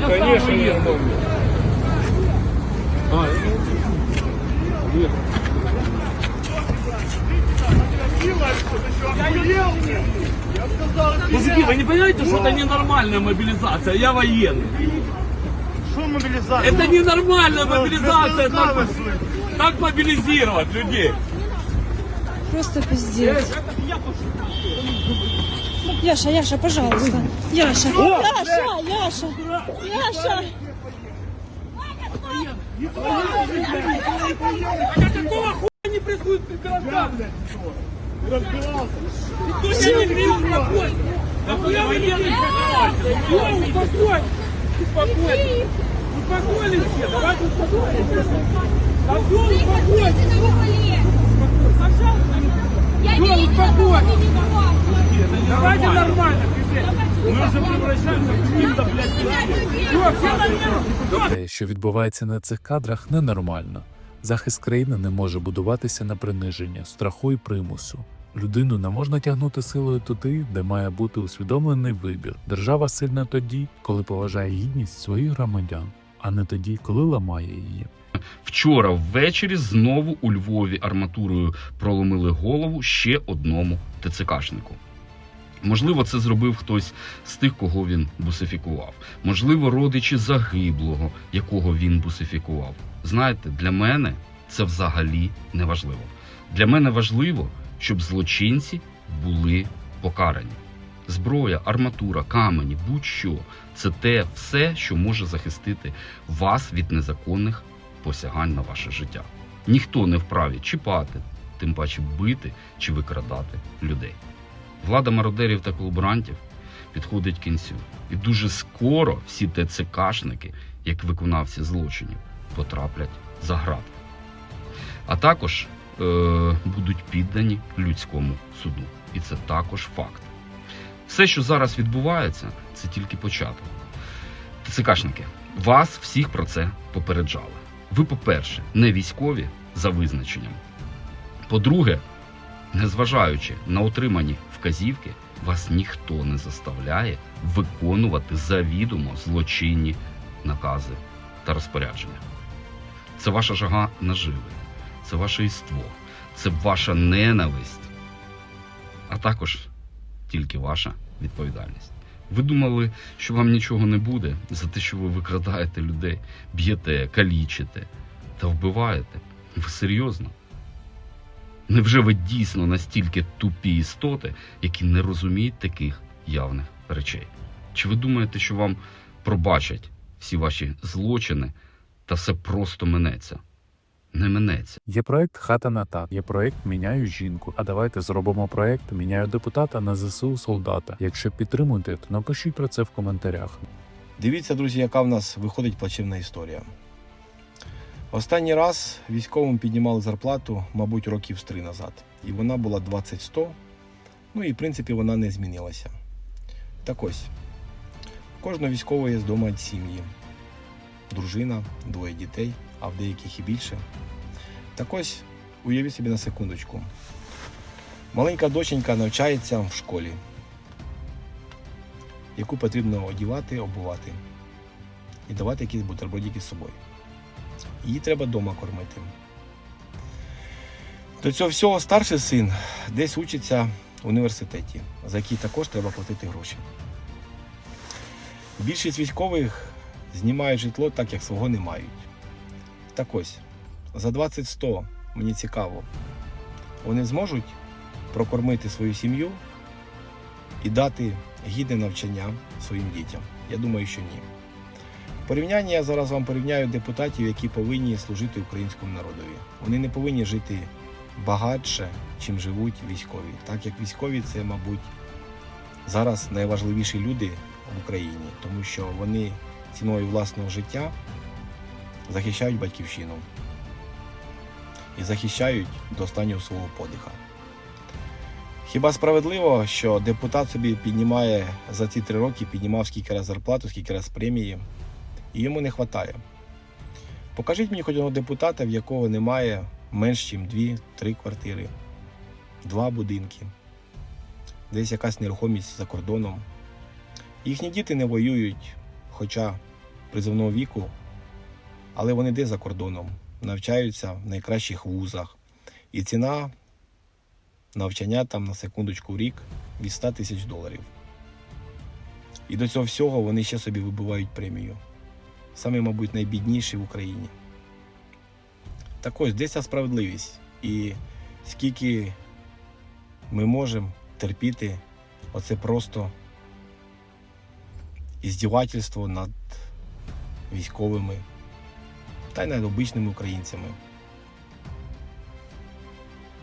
Я Конечно, сам уеду. нормально. А, ну, нет. Мужики, вы не понимаете, что это ненормальная мобилизация? Я военный. Що мобілізація? Это ненормальная Ну, мобилизация. безпредставно Так, слухай. так мобилизировать людей. Просто пиздец. Яша, Яша, пожалуйста. Яша, Яша, Яша, Яша. А какого хуя не прессуют граждан? Розбирався. Кто тебя не бил, успокойся. Да хуя вы успокойся. Успокойся. Успокойся. Успокоились все, давайте успокоимся. Да все, успокойся. Пожалуйста. Я Всё, не видела, успокойся. ты не помог. Давайте нормально, пиздец. Мы уже превращаемся в каких-то, блядь, пиздец. Все, все на нервах. Те, що відбувається на цих кадрах, ненормально. Захист країни не може будуватися на приниження, страху і примусу. Людину не можна тягнути силою туди, де має бути усвідомлений вибір. Держава сильна тоді, коли поважає гідність своїх громадян, а не тоді, коли ламає її. Вчора ввечері знову у Львові арматурою проломили голову ще одному ТЦКшнику. Можливо, це зробив хтось з тих, кого він бусифікував. Можливо, родичі загиблого, якого він бусифікував. Знаєте, для мене це взагалі не важливо. Для мене важливо, щоб злочинці були покарані. Зброя, арматура, камені, будь-що це те все, що може захистити вас від незаконних посягань на ваше життя. Ніхто не вправі чіпати, тим паче бити чи викрадати людей. Влада мародерів та колаборантів підходить кінцю. І дуже скоро всі ТЦКшники, як виконавці злочинів, потраплять за грати. А також е, будуть піддані людському суду. І це також факт. Все, що зараз відбувається, це тільки початок. ТЦКшники, вас всіх про це попереджали. Ви, по-перше, не військові за визначенням. По-друге, незважаючи на отримані вказівки, вас ніхто не заставляє виконувати завідомо злочинні накази та розпорядження. Це ваша жага наживи, це ваше іство, це ваша ненависть, а також тільки ваша відповідальність. Ви думали, що вам нічого не буде за те, що ви викрадаєте людей, б'єте, калічите та вбиваєте. Ви серйозно? Невже ви дійсно настільки тупі істоти, які не розуміють таких явних речей? Чи ви думаєте, що вам пробачать всі ваші злочини та все просто минеться? Не минеться. Є проект Хата на тат, є проект Міняю жінку. А давайте зробимо проект Міняю депутата на ЗСУ солдата. Якщо підтримуєте, то напишіть про це в коментарях. Дивіться, друзі, яка в нас виходить плачевна історія. Останній раз військовим піднімали зарплату, мабуть, років з три назад. І вона була 20-100. Ну і в принципі вона не змінилася. Так ось, у кожного військового є вдома сім'ї. Дружина, двоє дітей, а в деяких і більше. Так ось, уявіть собі на секундочку. Маленька доченька навчається в школі, яку потрібно одівати, обувати і давати якісь бутербродики з собою. Її треба вдома кормити. До цього всього старший син десь учиться в університеті, за який також треба платити гроші. Більшість військових знімають житло так, як свого не мають. Так ось, за 20-100 мені цікаво, вони зможуть прокормити свою сім'ю і дати гідне навчання своїм дітям? Я думаю, що ні. В порівнянні я зараз вам порівняю депутатів, які повинні служити українському народові. Вони не повинні жити багатше, чим живуть військові. Так як військові це, мабуть, зараз найважливіші люди в Україні, тому що вони ціною власного життя захищають батьківщину і захищають до останнього свого подиха. Хіба справедливо, що депутат собі піднімає за ці три роки, піднімав скільки раз зарплату, скільки раз премії, і йому не вистачає. Покажіть мені хоч одного депутата, в якого немає менш ніж дві-три квартири, два будинки, десь якась нерухомість за кордоном. Їхні діти не воюють, хоча призовного віку, але вони де за кордоном, навчаються в найкращих вузах. І ціна навчання там на секундочку в рік від 100 тисяч доларів. І до цього всього вони ще собі вибивають премію. Саме, мабуть, найбідніші в Україні. Так ось, де ця справедливість? І скільки ми можемо терпіти оце просто іздівательство над військовими та й над обичними українцями.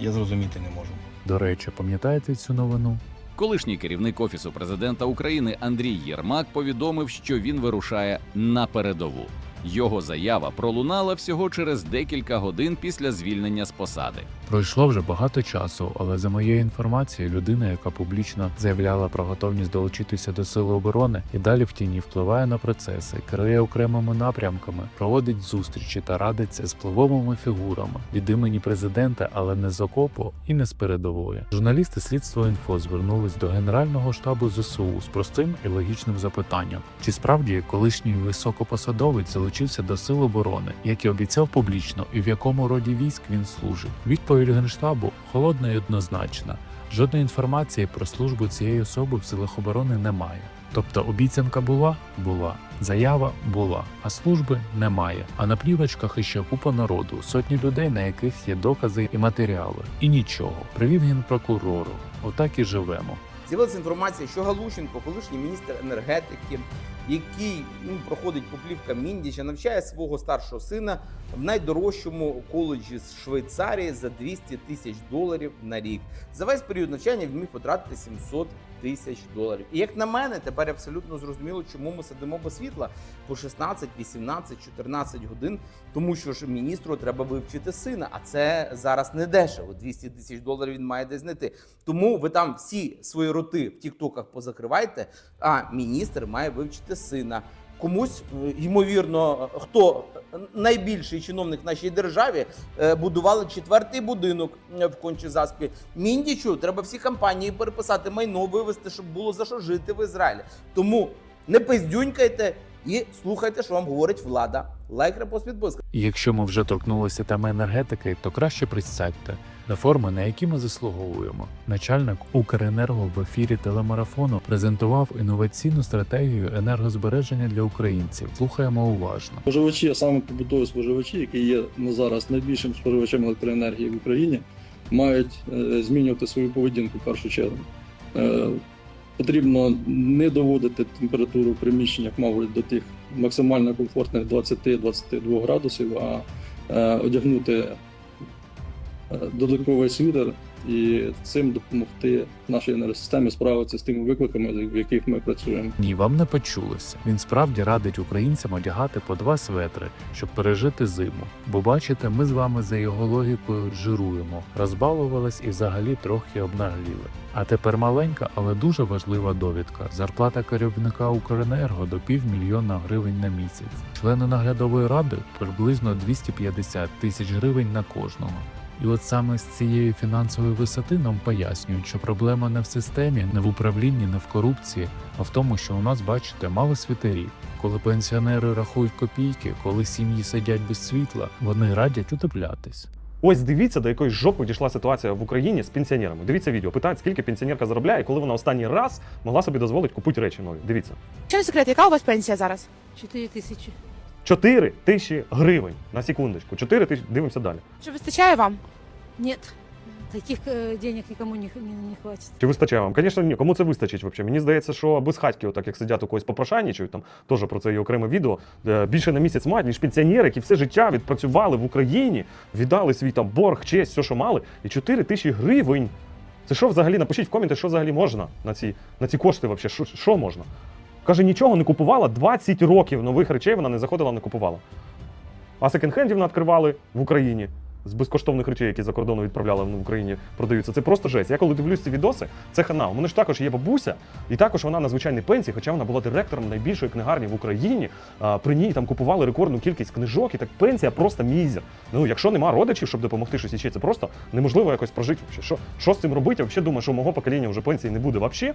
Я зрозуміти не можу. До речі, пам'ятаєте цю новину? Колишній керівник офісу президента України Андрій Єрмак повідомив, що він вирушає на передову. Його заява пролунала всього через декілька годин після звільнення з посади. Пройшло вже багато часу, але за моєю інформацією, людина, яка публічно заявляла про готовність долучитися до сили оборони, і далі в тіні впливає на процеси, керує окремими напрямками, проводить зустрічі та радиться з впливовими фігурами від імені президента, але не з окопу і не з передової. Журналісти слідства інфо звернулись до генерального штабу ЗСУ з простим і логічним запитанням: чи справді колишній високопосадовець залучився до сил оборони, як і обіцяв публічно, і в якому роді військ він служить? Відповідь генштабу холодна і однозначна. Жодної інформації про службу цієї особи в силах оборони немає. Тобто обіцянка була, була, заява була, а служби немає. А на плівочках іще купа народу, сотні людей, на яких є докази і матеріали. І нічого. Привів генпрокурору. Отак і живемо. З'явилася інформація, що Галущенко, колишній міністр енергетики, який ну, проходить поплівка Міндіча, навчає свого старшого сина в найдорожчому коледжі з Швейцарії за 200 тисяч доларів на рік. За весь період навчання він міг потратити 700 тисяч доларів. І як на мене, тепер абсолютно зрозуміло, чому ми сидимо без світла по 16, 18, 14 годин, тому що ж міністру треба вивчити сина, а це зараз не дешево. 200 тисяч доларів він має десь знайти. Тому ви там всі свої роти в тіктоках позакривайте, а міністр має вивчити сина. Комусь, е, ймовірно, хто найбільший чиновник в нашій державі, е, будували четвертий будинок е, в Кончі-Заспі. Міндічу треба всі компанії переписати майно, вивезти, щоб було за що жити в Ізраїлі. Тому не пиздюнькайте і слухайте, що вам говорить влада. Лайк, репост, підписка. Якщо ми вже торкнулися теми енергетики, то краще присядьте реформи, на які ми заслуговуємо. Начальник Укренерго в ефірі телемарафону презентував інноваційну стратегію енергозбереження для українців. Слухаємо уважно. Споживачі, а саме побутові споживачі, які є на зараз найбільшим споживачем електроенергії в Україні, мають е, змінювати свою поведінку в першу чергу. Е, Потрібно не доводити температуру в приміщеннях, мабуть, до тих максимально комфортних 20-22 градусів, а е, одягнути е, додатковий світер і цим допомогти нашій енергосистемі справитися з тими викликами, в яких ми працюємо. Ні, вам не почулося. Він справді радить українцям одягати по два светри, щоб пережити зиму. Бо бачите, ми з вами за його логікою жируємо, розбалувались і взагалі трохи обнагліли. А тепер маленька, але дуже важлива довідка. Зарплата керівника Укренерго до півмільйона гривень на місяць. Члени наглядової ради приблизно 250 тисяч гривень на кожного. І от саме з цієї фінансової висоти нам пояснюють, що проблема не в системі, не в управлінні, не в корупції, а в тому, що у нас, бачите, мало світерів. Коли пенсіонери рахують копійки, коли сім'ї сидять без світла, вони радять утеплятись. Ось дивіться, до якої жопи дійшла ситуація в Україні з пенсіонерами. Дивіться відео. Питають, скільки пенсіонерка заробляє, коли вона останній раз могла собі дозволити купити речі нові. Дивіться. Що не секрет, яка у вас пенсія зараз? 4 тисячі. 4 тисячі гривень на секундочку. 4 тисячі. Дивимося далі. Чи вистачає вам? Нет, таких э, денег никому не, не, не хватит. Чи вистачає вам? Звісно, ні. Кому це вистачить взагалі? Мені здається, що без хатьки, отак як сидять у когось попрошайничають, там теж про це є окреме відео. е, Більше на місяць мають, ніж пенсіонери, які все життя відпрацювали в Україні, віддали свій там борг, честь, все, що мали, і 4 тисячі гривень. Це що взагалі? Напишіть в коменти, що взагалі можна на ці, на ці кошти, взагалі, що, що можна? Каже, нічого не купувала, 20 років нових речей вона не заходила, не купувала. А секонд-хендів відкривали в Україні. З безкоштовних речей, які за кордону відправляли в Україні, продаються. Це просто жесть. Я коли дивлюсь ці відоси, це хана. У мене ж також є бабуся, і також вона на звичайній пенсії, хоча вона була директором найбільшої книгарні в Україні. А, при ній там купували рекордну кількість книжок, і так пенсія просто мізер. Ну, якщо нема родичів, щоб допомогти щось іще, це просто неможливо якось прожити. Що, що з цим робити? Я взагалі думаю, що у мого покоління вже пенсії не буде взагалі.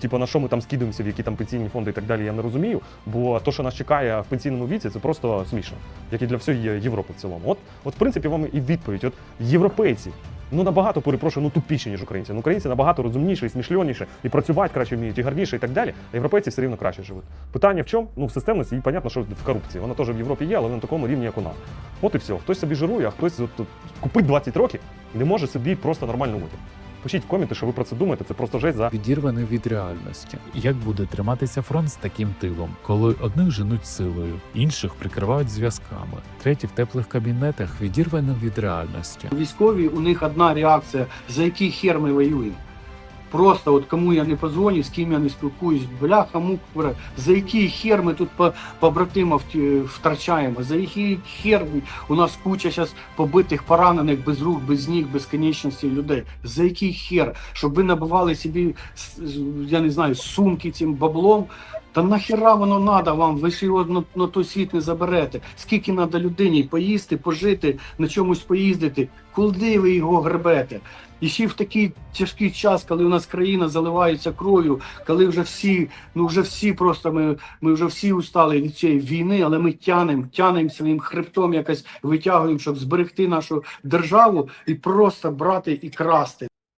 Типу, на що ми там скидуємося, в які там пенсійні фонди і так далі, я не розумію. Бо то, що нас чекає в пенсійному віці, це просто смішно, як і для всієї Європи в цілому. От, от в принципі, вам і відповідь. От європейці. Ну набагато перепрошую, ну тупіші, ніж українці. Ну, українці набагато розумніші і смішльоніші, і працювати краще вміють, і гарніше, і так далі. А європейці все рівно краще живуть. Питання в чому? Ну, в системності, і понятно, що в корупції. Вона теж в Європі є, але не на такому рівні, як у нас. От і все. Хтось собі жирує, а хтось от, от, купить 20 років і не може собі просто нормально бути. Пишіть в коменти, що ви про це думаєте. Це просто жесть за відірваний від реальності. Як буде триматися фронт з таким тилом, коли одних женуть силою, інших прикривають зв'язками, треті в теплих кабінетах відірвані від реальності. Військові у них одна реакція, за який хер ми воюємо. Просто от кому я не позвоню, з ким я не спілкуюсь, бляха мук, за який хер ми тут по- побратимів ті- втрачаємо, за який хер у нас куча зараз побитих, поранених, без рук, без ніг, без конечності людей. За який хер? Щоб ви набивали собі, я не знаю, сумки цим баблом. Та нахіра воно надо вам? Ви ж його на, на той світ не заберете. Скільки треба людині поїсти, пожити, на чомусь поїздити? Куди ви його гребете? І ще в такий тяжкий час, коли у нас країна заливається кров'ю, коли вже всі, ну вже всі просто ми, ми вже всі устали від цієї війни, але ми тянемо, тянемо своїм хребтом якось витягуємо, щоб зберегти нашу державу і просто брати і красти.